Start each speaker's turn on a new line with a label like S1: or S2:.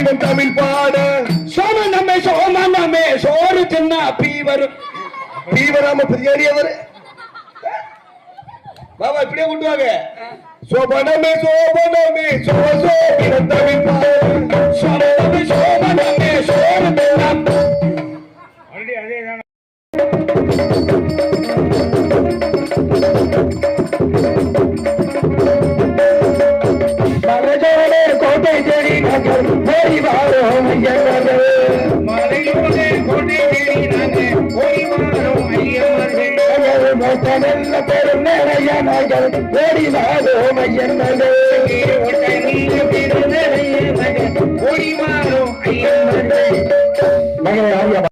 S1: தமிழ் பாட.
S2: சோமனமே சோமனமே சோறு தின்னா பீவர்.
S1: தீவிராம பிரியாணி அவரு பாபா இப்படியே கொண்டுவாங்க சோபனமே சோபனமே சோ சோபினம் தமிழ் பாட.
S2: சோமனமே சோமனமே சோறு தின்னா. மரஜோடே கோட்டை தேடி நாங்கள் போய் வாரோம் ஐயவர்கள்.
S3: மலையோடு கோட்டை தேடி நாங்கள் போய் வாரோம் ஐயவர்கள்.
S2: நல்ல பெரும் நிறைய நாங்கள் ஓடி வாரோம்
S3: ஐயவர்கள். ஓடி வாரோம் ஐயவர்கள். மகளை ஆவியா